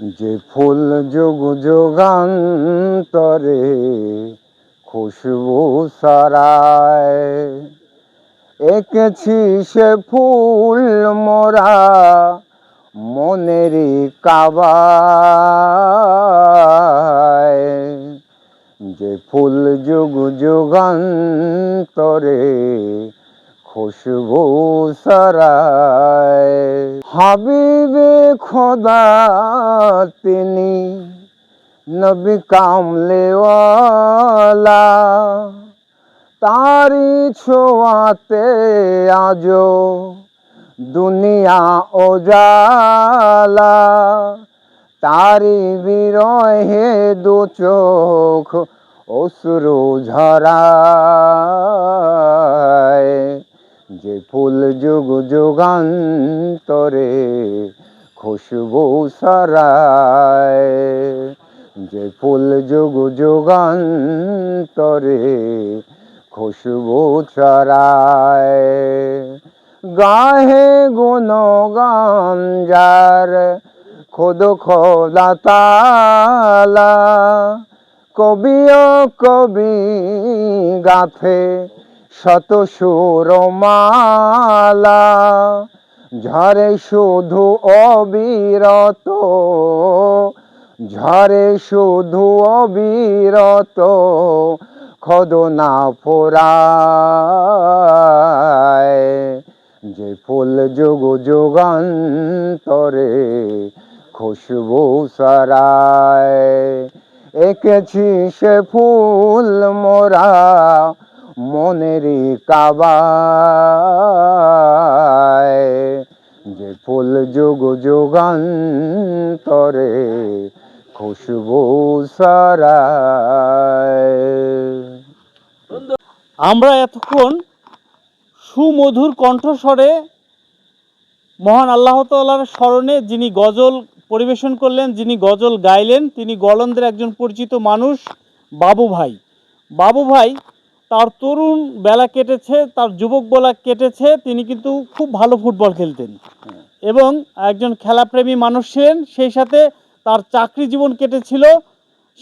যে ফুল যুগ যুগান্তরে খুশবু সরায় এঁকেছি সে ফুল মোরা মনেরই কাবায়। যে ফুল যুগ যুগান্তরে খুশবু সরায় হাবিবে খোদা তিনি নবী কামলেওয়ালা। তারি ছোঁয়াতে আজো দুনিয়া ওজালা। তারি বিরহে দু চোখ অশ্রু ঝরায় যে ফুল যুগ যুগান্তরে খুশবু সরায়। যে ফুল যুগ যুগান্তরে খুশবু ছড়ায়। গাহে গুণগান যার খোদ খোদা তালা কবিও কবি গাথে শত সুরমালা ঝরে শুধু অবিরত, ঝরে শুধু অবিরত, খদনা ফোরায়, যে ফুল যুগ যুগান্তরে খুশবু সরায় এঁকেছি সে ফুল মোরা মনেরই কাবায়, যে ফুল যুগ যুগান্তরে খুশবু সরায় আমরা এতক্ষণ সুমধুর কণ্ঠস্বরে মহান আল্লাহ তাল্লাহর স্মরণে যিনি গজল পরিবেশন করলেন, যিনি গজল গাইলেন, তিনি গলন্দের একজন পরিচিত মানুষ বাবু ভাই বাবু ভাই তার তরুণ বেলা কেটেছে, তার যুবক বেলা কেটেছে, তিনি কিন্তু খুব ভালো ফুটবল খেলতেন। এবং একজন খেলাপ্রেমী মানুষ ছিলেন সেই সাথে তার চাকরি জীবন কেটেছিল।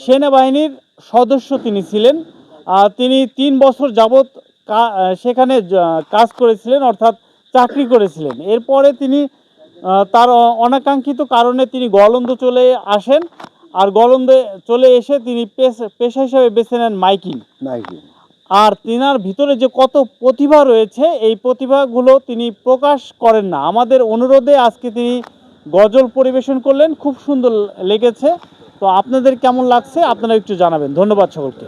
সেনাবাহিনীর সদস্য তিনি ছিলেন। আর তিনি তিন বছর যাবৎ সেখানে কাজ করেছিলেন, অর্থাৎ চাকরি করেছিলেন। এরপরে তিনি তার অনাকাঙ্ক্ষিত কারণে তিনি গলন্দ চলে আসেন। আর গলন্দে চলে এসে তিনি পেশ- হিসেবে বেছে নেন মাইকিং। নাকি আর তিনার ভিতরে যে কত প্রতিভা রয়েছে, এই প্রতিভাগুলো তিনি প্রকাশ করেন না। আমাদের অনুরোধে আজকে তিনি গজল পরিবেশন করলেন, খুব সুন্দর লেগেছে। তো আপনাদের কেমন লাগছে, আপনারা একটু জানাবেন। ধন্যবাদ সকলকে।